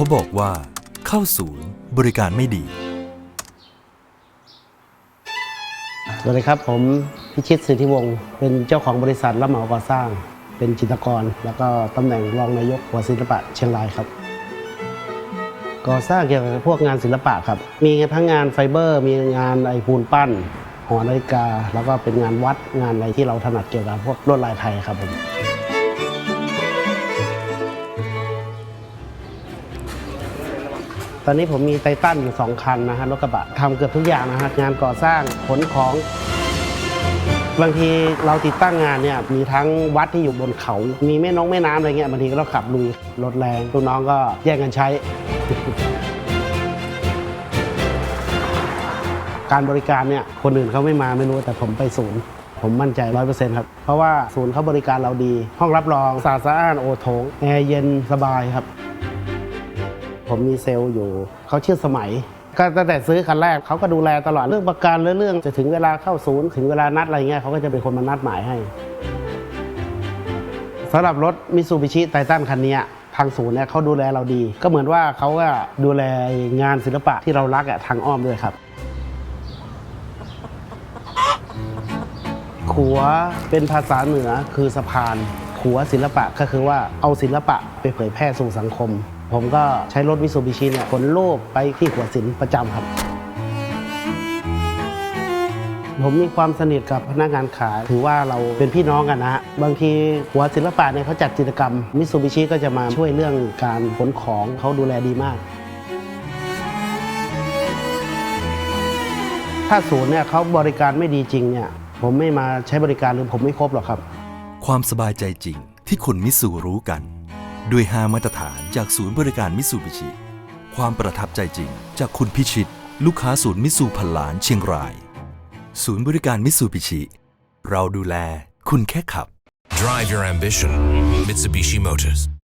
เขาบอกว่าเข้าศูนย์บริการไม่ดี สวัสดีครับ ผมพิชิตสิทธิวงศ์เป็นเจ้าของบริษัทรับเหมาก่อสร้าง เป็นจิตรกร แล้วก็ตำแหน่งรองนายกหัวศิลปะเชียงรายครับ ก่อสร้างเกี่ยวกับพวกงานศิลปะครับ มีทั้งงานไฟเบอร์ มีงานไอปูนปั้นหอนาฬิกา แล้วก็เป็นงานวัดงานอะไรที่เราถนัดเกี่ยวกับพวกลวดลายไทยครับผม อนนี้ผมมีไททันอยู่สองคันนะฮะรถกระบะทำเกือบทุกอย่างนะฮะงานก่อสร้างขนของบางทีเราติดตั้งงานเนี่ยมีทั้งวัดที่อยู่บนเขา มีแม่น้องแม่น้ำอะไรเงี้ยบางทีก็ต้องขับลุยรถแรงลูกน้องก็แย่งกันใช้ การบริการเนี่ยคนอื่นเขาไม่มาไม่รู้แต่ผมไปศูนย์ผมมั่นใจร้อยเปอร์เซ็นต์ครับ เพราะว่าศูนย์เขาบริการเราดี ห้องรับรองสะอาดสะอ้านโอโถงแอร์เย็นสบายครับ ผมมีเซลล์อยู่ เขาชื่อสมัย ก็ตั้งแต่ซื้อคันแรกเขาก็ดูแลตลอดเรื่องประกันเรื่องจะถึงเวลาเข้าศูนย์ถึงเวลานัดอะไรเงี้ยเขาก็จะเป็นคนมานัดหมายให้สำหรับรถมิ t ซูบิชิไททันคันนี้ทางศูนย์เนี่ยเขาดูแลเราดี ก็เหมือนว่าเขาก็ดูแลงานศิลปะที่เรารักอะทางอ้อมด้วยครับขัวเป็นภาษาเหนือคือสะพานขัวศิลปะก็คือว่าเอาศิลปะไปเผยแพร่สู่สังคม ผมก็ใช้รถมิ t ซูบิชิเนี่ยขนรูปไปที่ขัวศิลป์ประจำครับ ผมมีความสนิทกับพนักงานขาย ถือว่าเราเป็นพี่น้องกันนะฮะ บางทีหัวศิลปะเนี่ยเขาจัดกิจกรรมมิ t ซูบิชิก็จะมาช่วยเรื่องการขนของเขาดูแลดีมากถ้าศูนย์เนี่ยเขาบริการไม่ดีจริงเนี่ยผมไม่มาใช้บริการหรือผมไม่ครบหรอกครับ ความสบายใจจริงที่คนมิสูรู้กัน ด้วย 5 มาตรฐานจากศูนย์บริการมิสูบิชิ ความประทับใจจริง จากคุณพิชิต ลูกค้าศูนย์มิสูพันล้านเชียงราย ศูนย์บริการมิสูบิชิ เราดูแลคุณแค่ขับ Drive your ambition. Mitsubishi Motors.